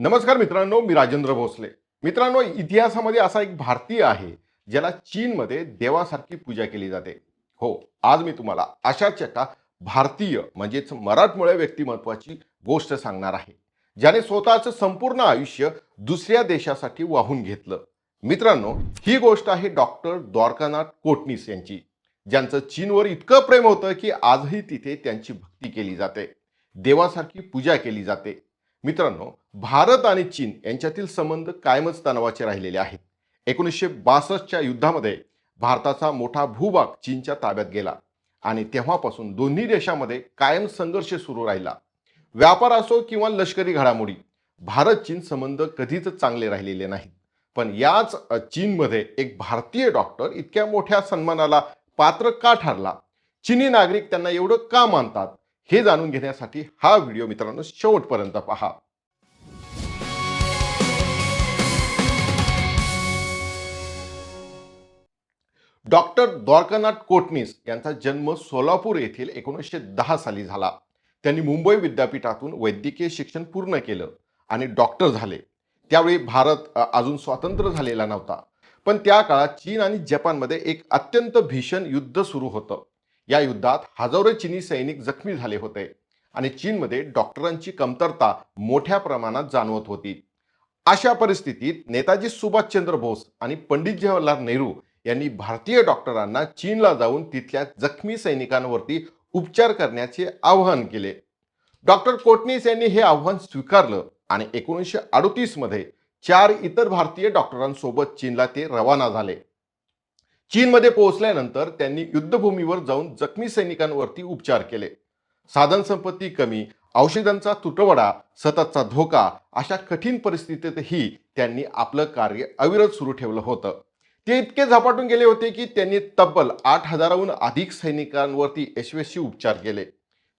नमस्कार मित्रांनो मी राजेंद्र भोसले. मित्रांनो इतिहासामध्ये असा एक भारतीय आहे ज्याला चीनमध्ये देवासारखी पूजा केली जाते. हो आज मी तुम्हाला अशाच एका भारतीय म्हणजेच मराठमोळ्या व्यक्तिमत्वाची गोष्ट सांगणार आहे. ज्याने स्वतःचं संपूर्ण आयुष्य दुसऱ्या देशासाठी वाहून घेतलं. मित्रांनो ही गोष्ट आहे डॉक्टर द्वारकानाथ कोटणीस यांची ज्यांचं चीनवर इतकं प्रेम होतं की आजही तिथे त्यांची भक्ती केली जाते. देवासारखी पूजा केली जाते. मित्रांनो भारत आणि चीन यांच्यातील संबंध कायमच तणावाचे राहिलेले आहेत. एकोणीसशे बासष्टच्या युद्धामध्ये भारताचा मोठा भूभाग चीनच्या ताब्यात गेला आणि तेव्हापासून दोन्ही देशामध्ये कायम संघर्ष सुरू राहिला. व्यापार असो किंवा लष्करी घडामोडी भारत चीन संबंध कधीच चांगले राहिलेले नाहीत. पण याच चीनमध्ये एक भारतीय डॉक्टर इतक्या मोठ्या सन्मानाला पात्र का ठरला? चीनी नागरिक त्यांना एवढं का मानतात? हे जाणून घेण्यासाठी हा व्हिडिओ मित्रांनो शेवटपर्यंत पहा. डॉक्टर द्वारकानाथ कोटणीस यांचा जन्म सोलापूर येथील एकोणीसशे दहा साली झाला. त्यांनी मुंबई विद्यापीठातून वैद्यकीय शिक्षण पूर्ण केलं आणि डॉक्टर झाले. त्यावेळी भारत अजून स्वतंत्र झालेला नव्हता. पण त्या काळात चीन आणि जपानमध्ये एक अत्यंत भीषण युद्ध सुरू होतं. या युद्धात हजारो चिनी सैनिक जखमी झाले होते आणि चीनमध्ये डॉक्टरांची कमतरता मोठ्या प्रमाणात जाणवत होती. अशा परिस्थितीत नेताजी सुभाषचंद्र बोस आणि पंडित जवाहरलाल नेहरू यांनी भारतीय डॉक्टरांना चीनला जाऊन तिथल्या जखमी सैनिकांवरती उपचार करण्याचे आवाहन केले. डॉक्टर कोटणीस यांनी हे आव्हान स्वीकारलं आणि एकोणीसशे अडतीसमध्ये चार इतर भारतीय डॉक्टरांसोबत चीनला ते रवाना झाले. चीनमध्ये पोहोचल्यानंतर त्यांनी युद्धभूमीवर जाऊन जखमी सैनिकांवरती उपचार केले. साधन संपत्ती कमी औषधांचा तुटवडा सततचा धोका अशा कठीण परिस्थितीतही त्यांनी आपलं कार्य अविरत सुरू ठेवलं होतं. ते इतके झपाटून गेले होते की त्यांनी तब्बल आठ हजाराहून अधिक सैनिकांवरती यशस्वी उपचार केले.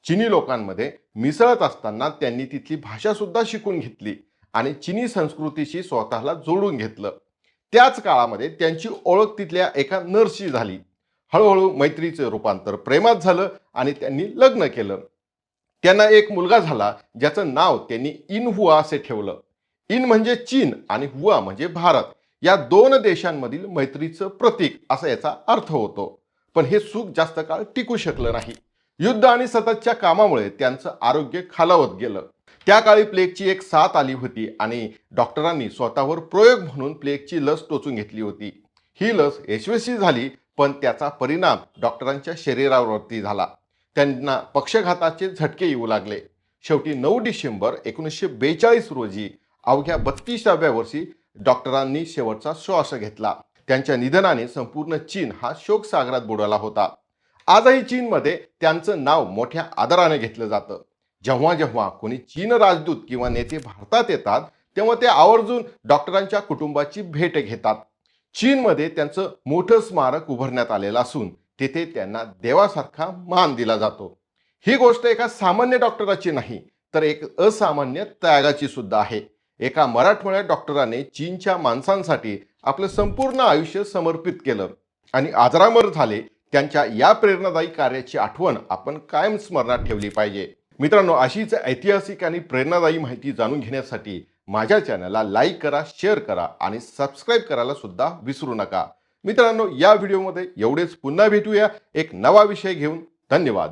चिनी लोकांमध्ये मिसळत असताना त्यांनी तिथली भाषा सुद्धा शिकून घेतली आणि चिनी संस्कृतीशी स्वतःला जोडून घेतलं. त्याच काळामध्ये त्यांची ओळख तिथल्या एका नर्सशी झाली. हळूहळू मैत्रीचं रूपांतर प्रेमात झालं आणि त्यांनी लग्न केलं. त्यांना एक मुलगा झाला ज्याचं नाव त्यांनी इन हुआ असे ठेवलं. इन म्हणजे चीन आणि हुआ म्हणजे भारत. या दोन देशांमधील मैत्रीचं प्रतीक असा याचा अर्थ होतो. पण हे सुख जास्त काळ टिकू शकलं नाही. युद्ध आणि सततच्या कामामुळे त्यांचं आरोग्य खालावत गेलं. त्या काळी प्लेगची एक साथ आली होती आणि डॉक्टरांनी स्वतःवर प्रयोग म्हणून प्लेगची लस टोचून घेतली होती. ही लस यशस्वी झाली पण त्याचा परिणाम डॉक्टरांच्या शरीरावरती झाला. त्यांना पक्षघाताचे झटके येऊ लागले. शेवटी नऊ डिसेंबर एकोणीसशे बेचाळीस रोजी अवघ्या बत्तीसाव्या वर्षी डॉक्टरांनी शेवटचा श्वास घेतला. त्यांच्या निधनाने संपूर्ण चीन हा शोकसागरात बुडाला होता. आजही चीनमध्ये त्यांचं नाव मोठ्या आदराने घेतलं जातं. जेव्हा जेव्हा कोणी चीन राजदूत किंवा नेते भारतात येतात तेव्हा ते आवर्जून डॉक्टरांच्या कुटुंबाची भेट घेतात. चीनमध्ये त्यांचं मोठं स्मारक उभारण्यात आलेलं असून तिथे त्यांना देवासारखा मान दिला जातो. ही गोष्ट एका सामान्य डॉक्टराची नाही तर एक असामान्य त्यागाची सुद्धा आहे. एका मराठवाड्या डॉक्टराने चीनच्या माणसांसाठी आपलं संपूर्ण आयुष्य समर्पित केलं आणि आजरामर झाले त्यांच्या या प्रेरणादायी कार्याची आठवण आपण कायम स्मरणात ठेवली पाहिजे. मित्रांनो अशीच ऐतिहासिक आणि प्रेरणादायी माहिती जाणून घेण्यासाठी माझ्या चॅनलला लाईक करा शेअर करा आणि सबस्क्राईब करायला सुद्धा विसरू नका. मित्रांनो या व्हिडिओमध्ये एवढेच. पुन्हा भेटूया. एक नवा विषय घेऊन. धन्यवाद.